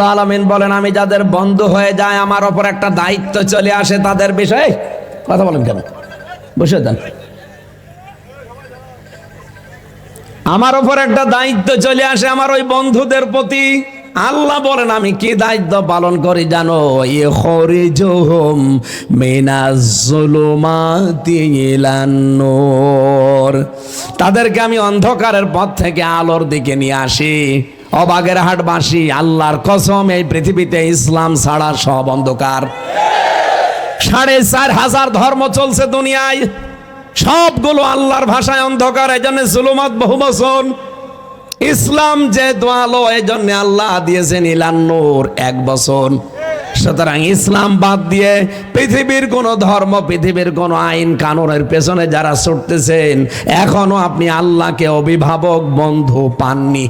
আলমিন বলেন, আমি যাদের বন্ধ হয়ে যায়, আমার ওপর একটা দায়িত্ব চলে আসে তাদের বিষয়ে। কথা বলেন কেন? বসে যান। আমার ওপর একটা দায়িত্ব চলে আসে আমার ওই বন্ধুদের প্রতি। আল্লাহ বলেন, আমি কি দায়িত্ব পালন করি জানো। তাদেরকে আমি অন্ধকারের পথ থেকে আলোর দিকে নিয়ে আসি। অবাগের হাটবাসী, আল্লাহর কসম, এই পৃথিবীতে ইসলাম ছাড়া সব অন্ধকার। সাড়ে চার হাজার ধর্ম চলছে দুনিয়ায়। সবগুলো আল্লাহর ভাষায় অন্ধকার এই জন্য জুলুমাত বহু ইসলাম যে দোয়ালো এই জন্য আল্লাহ দিয়েছেন ইলান্নুর এক বছর। সুতরাং ইসলাম বাদ দিয়ে পৃথিবীর কোন ধর্ম, পৃথিবীর কোন আইন, কানুনের পেছনে যারা ছুটতেছেন, এখনও আপনি আল্লাহকে অভিভাবক বন্ধু পাননি।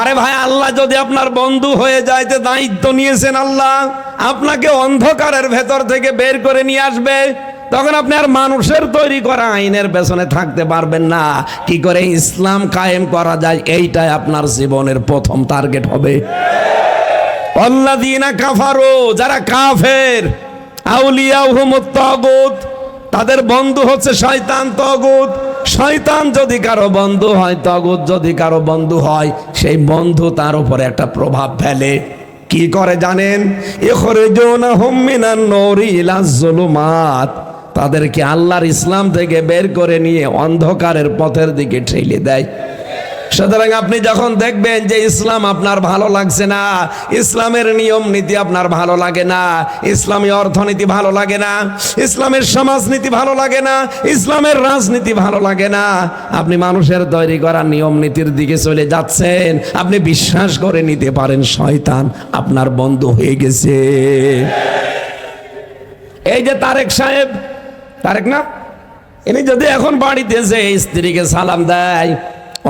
আরে ভাই, আল্লাহ যদি আপনার বন্ধু হয়ে যায় তো দায়িত্ব নিয়েছেন আল্লাহ, আপনাকে অন্ধকারের ভেতর থেকে বের করে নিয়ে আসবে। তখন আপনি আর মানুষের তৈরি করা আইনের পেছনে থাকতে পারবেন না। কি করে ইসলাম কায়েম করা যায়, এইটাই আপনার জীবনের প্রথম টার্গেট হবে। কাফারো, যারা কাফের আউলিয়া তাদের বন্ধু হচ্ছে শয়তান তগুত। শয়তান যদি কারও বন্ধু হয়, তগুত যদি কারও বন্ধু হয় সেই বন্ধু তার উপরে একটা প্রভাব ফেলে। কি করে জানেন? তাদেরকে আল্লাহর ইসলাম থেকে বের করে নিয়ে অন্ধকারের পথের দিকে ঠেলে দেয়। সুতরাং আপনি যখন দেখবেন যে ইসলাম আপনার ভালো লাগছে না, ইসলামের নিয়ম নীতি আপনার ভালো লাগে না, ইসলামী অর্থনীতি ভালো লাগে না, ইসলামের সমাজনীতি ভালো লাগে না, ইসলামের রাজনীতি ভালো লাগে না, আপনি মানুষের তৈরি করা নিয়ম নীতির দিকে চলে যাচ্ছেন। আপনি বিশ্বাস করে নিতে পারেন, শয়তান আপনার বন্ধু হয়ে গেছে। এই যে তারেক সাহেব, তারেক না? ইনি যদি এখন বাড়িতে যে স্ত্রীকে সালাম দেয়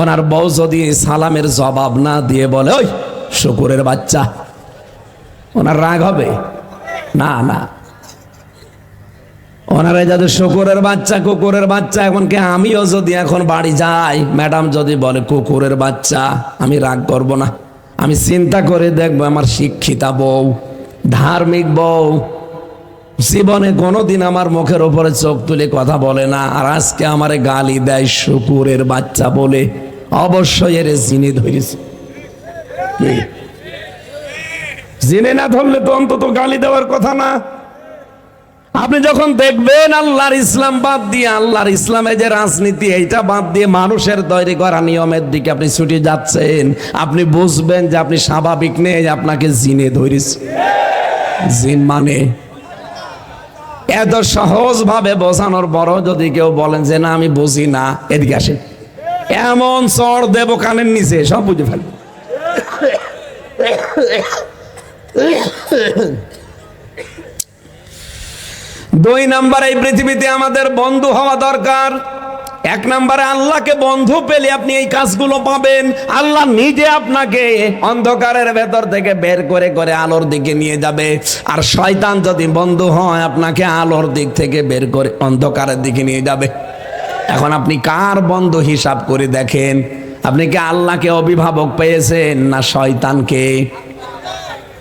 ওনার বউ যদি সালামের জবাব না দিয়ে বলে, ওই শুকুরের বাচ্চা, ওনার রাগ হবে? না না। ওনারা যাদের শুকুরের বাচ্চা, কুকুরের বাচ্চা, এখন এমনকি আমিও যদি এখন বাড়ি যাই, ম্যাডাম যদি বলে, কুকুরের বাচ্চা, আমি রাগ করব না। আমি চিন্তা করে দেখব আমার শিক্ষিতা বউ, ধার্মিক বউ জীবনে কোনোদিন আমার মুখের ওপরে চোখ তুলে কথা বলে না, আর আজকে আমারে গালি দেয় শুকুরের বাচ্চা বলে। অবশ্যই এর জিনে ধরেছে? জিনে না ধরলে তো অন্তত গালি দেওয়ার কথা না। আপনি যখন দেখবেন আল্লাহর ইসলাম বাদ দিয়ে, আল্লাহর ইসলামের যে রাজনীতি, এইটা বাদ দিয়ে মানুষের তৈরি করা নিয়মের দিকে আপনি ছুটে যাচ্ছেন, আপনি বুঝবেন যে আপনি স্বাভাবিক নেই, আপনাকে জিনে ধরেছে। জিন মানে এত সহজ ভাবে বোঝানোর বড় যদি কেউ বলেন যে না, আমি বুঝি না, এদিকে আসে এমন চর দেব কানের নিচে, সব বুঝে ফেলবে দুই নাম্বার, এই পৃথিবীতে আমাদের বন্ধু হওয়া দরকার। এক নম্বরে আল্লাহকে বন্ধু পেলে আপনি এই কাজগুলো পাবেন। আল্লাহ নিজে আপনাকে অন্ধকারের ভেতর থেকে বের করে করে আলোর দিকে নিয়ে যাবে। আর শয়তান যদি বন্ধু হয়, আপনাকে আলোর দিক থেকে বের করে অন্ধকারের দিকে নিয়ে যাবে। এখন আপনি কার বন্ধু হিসাব করে দেখেন? আপনি কি আল্লাহকে অভিভাবক পেয়েছেন না শয়তানকে?